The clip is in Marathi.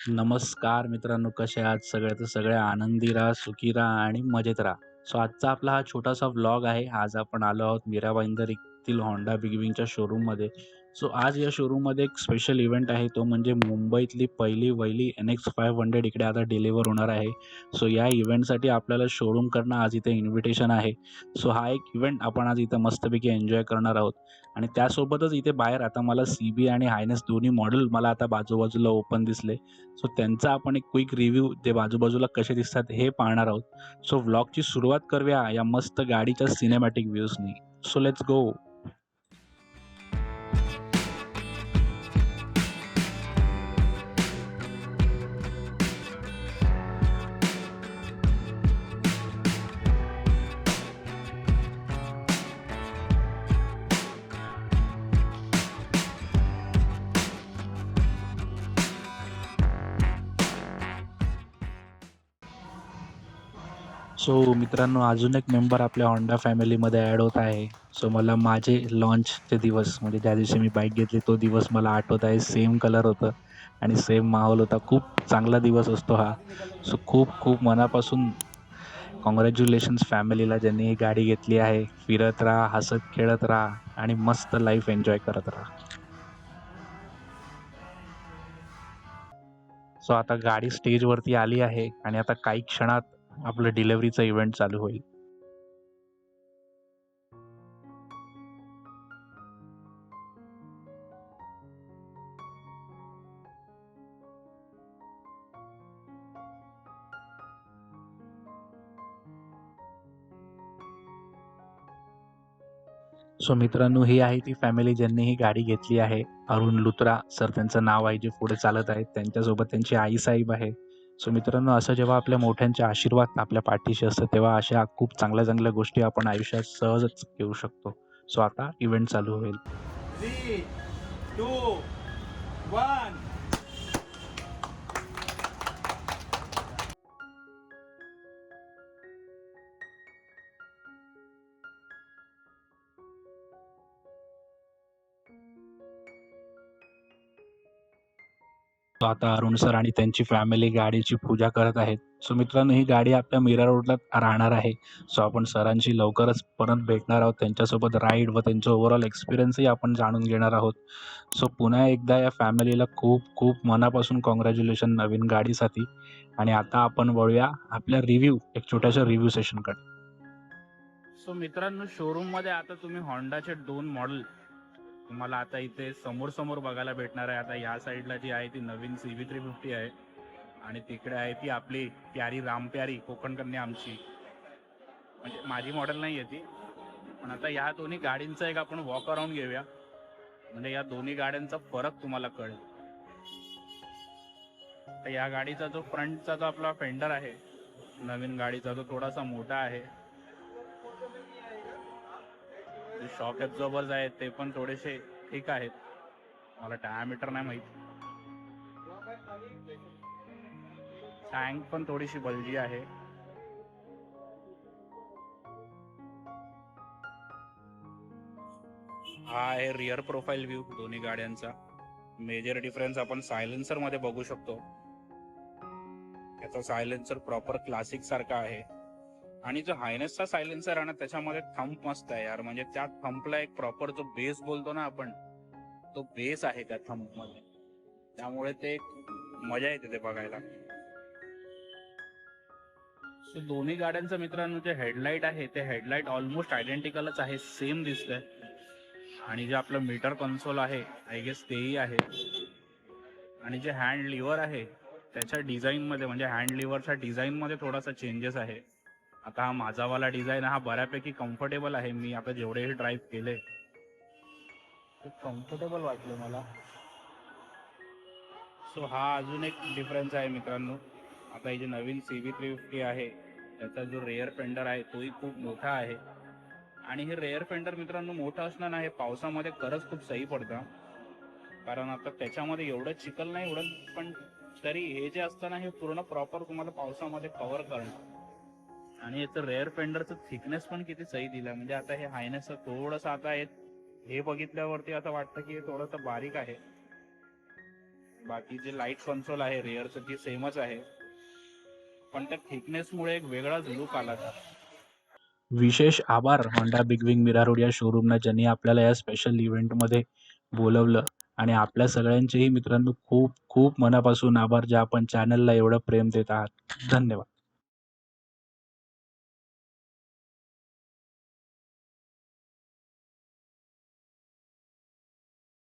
नमस्कार मित्रांनो, कसे आहात सगळे? तर सगळे आनंदी राहा, सुखी राहा आणि मजेत राहा. सो आजचा आपला हा छोटासा व्लॉग आहे. आज आपण आलो आहोत मीरा भाईंदर येथील होंडा बिग विंगच्या शोरूममध्ये. सो आज या शोरूममध्ये एक स्पेशल इव्हेंट आहे. तो म्हणजे मुंबईतली पहिली वहिली NX500 इकडे आता डिलिव्हर होणार आहे. सो या इव्हेंटसाठी आपल्याला शोरूम करणं आज इथे इन्व्हिटेशन आहे. सो हा एक इव्हेंट आपण आज इथं मस्तपैकी एन्जॉय करणार आहोत आणि त्यासोबतच इथे बाहेर आता मला सी बी आणि हायनेस दोन्ही मॉडेल मला आता बाजूबाजूला ओपन दिसले. सो त्यांचा आपण एक क्विक रिव्ह्यू ते बाजूबाजूला कसे दिसतात हे पाहणार आहोत. सो व्लॉगची सुरुवात करूया या मस्त गाडीच्या cinematic व्ह्यूजनी. So let's go. So मित्रांनो, अजून एक मेंबर आपल्या होंडा फॅमिलीमध्ये ॲड होत आहे. सो मला माझे लॉन्चचे दिवस म्हणजे ज्या दिवशी मी बाईक घेतली तो दिवस मला आठवत आहे. सेम कलर होतं आणि सेम माहोल होता. खूप चांगला दिवस असतो हा. सो खूप-खूप मनापासून काँग्रॅच्युलेशन्स फॅमिलीला ज्यांनी ही गाडी घेतली आहे. फिरत राहा, हसत-खेळत राहा आणि मस्त लाईफ एन्जॉय करत राहा. सो आता गाडी स्टेजवरती आली आहे आणि आता काही क्षणात आपलं डिलेवरीचा इव्हेंट चालू होईल. सो मित्रांनो, ही आहे ती फॅमिली ज्यांनी ही गाडी घेतली आहे. अरुण लुत्रा सर त्यांचं नाव आहे जे पुढे चालत आहेत. त्यांच्यासोबत त्यांची आई-साहेब आहे. सो मित्रांनो, असं जेव्हा आपल्या मोठ्यांचे आशीर्वाद आपल्या पाठीशी असतं तेव्हा अशा खूप चांगल्या-चांगल्या गोष्टी आपण आयुष्यात सहजच घेऊ शकतो. सो आता इव्हेंट चालू होईल. आता अरुण सर आणि त्यांची फॅमिली गाडीची पूजा करत आहेत. सो मित्रांनो, ही गाडी आपल्या मीरा रोडला राहणार आहे. सो आपण सरांशी लवकरच परत भेटणार आहोत. त्यांच्यासोबत राईड व त्यांचं ओव्हरऑल एक्सपिरियन्सही आपण जाणून घेणार आहोत. सो पुन्हा एकदा या फॅमिलीला खूप-खूप मनापासून कॉंग्रॅच्युलेशन नवीन गाडीसाठी आणि आता आपण वळूया आपल्या रिव्ह्यू एक छोट्याशा रिव्ह्यू सेशनकडे. सो मित्रांनो, शोरूममध्ये आता तुम्ही होंडाचे दोन मॉडेल तुम्हाला आता इथे समोर-समोर बघायला भेटणार आहे. आता या साईडला जी आहे ती नवीन CB350 आहे आणि तिकडे आहे ती आपली प्यारी रामप्यारी कोकण कन्या आमची. म्हणजे माझी मॉडेल नाही आहे ती. पण आता ह्या दोन्ही गाडींचा एक आपण वॉक अराउंड घेऊया. म्हणजे या दोन्ही गाड्यांचा फरक तुम्हाला कळेल. तर या गाडीचा जो फ्रंटचा जो आपला फेंडर आहे, नवीन गाडीचा जो थोडासा मोठा आहे. जे शॉक ॲब्झॉर्बर्स आहेत ते पण थोडेसे ठीक आहेत. मला डायमीटर नाही माहीत टँक पण थोडीशी बल्जी आहे. हा आहे रिअर प्रोफाइल व्ह्यू दोन्ही गाड्यांचा. मेजर डिफरन्स आपण सायलेन्सरमध्ये बघू शकतो. याचा सायलेन्सर प्रॉपर क्लासिक सारखा आहे. आणि जो हायनेसचा सायलेन्सर आहे ना त्याच्यामध्ये थंप मस्त आहे यार. म्हणजे त्या थंपला एक प्रॉपर जो बेस बोलतो ना आपण, तो बेस आहे त्या थंबमध्ये. त्यामुळे ते एक मजा येते ते बघायला. सो दोन्ही गाड्यांचं मित्रांनो जे हेडलाईट आहे ते हेडलाईट ऑलमोस्ट आयडेंटिकलच आहे. सेम दिसतंय. आणि जे आपलं मीटर कन्सोल आहे, आय गेस तेही आहे. आणि जे हँड लिव्हर आहे, त्याच्या डिझाईनमध्ये म्हणजे हँड लिव्हरच्या डिझाइनमध्ये थोडासा चेंजेस आहे. आता हा माझावाला डिझाईन हा बऱ्यापैकी कम्फर्टेबल आहे. मी आता जेवढेही ड्राईव्ह केले, कम्फर्टेबल वाटले मला. सो हा अजून एक डिफरन्स आहे मित्रांनो. आता ही जे नवीन CB350 आहे, त्याचा जो रेअर फेंडर आहे तोही खूप मोठा आहे. आणि हे रेअर फेंडर मित्रांनो मोठं असणार नाही पावसामध्ये खरंच खूप सही पडतं. कारण आता त्याच्यामध्ये एवढं चिखल नाही उडत, पण तरी हे जे असतं ना हे पूर्ण प्रॉपर तुम्हाला पावसामध्ये कव्हर करणं. आणि याचं रेअर फेंडरचं थिकनेस पण किती सही दिला. म्हणजे आता हे हायनेस थोडंसं आता हे हे बघितल्यावरती असं वाटतं की हे थोडंसं बारीक आहे. बाकी जे लाइट कन्सोल आहे रेअरचं ती सेमच आहे. पण त्या थिकनेसमुळे एक वेगळाच लुक आला त्याला विशेष आभार होंडा बिग विंग मिरारोड या शोरूमला ज्यांनी आपल्याला या स्पेशल इव्हेंटमध्ये बोलवलं. आणि आपल्या सगळ्यांचेही मित्रांनो खूप खूप मनापासून आभार जे आपण चॅनलला एवढं प्रेम देत आहात. धन्यवाद.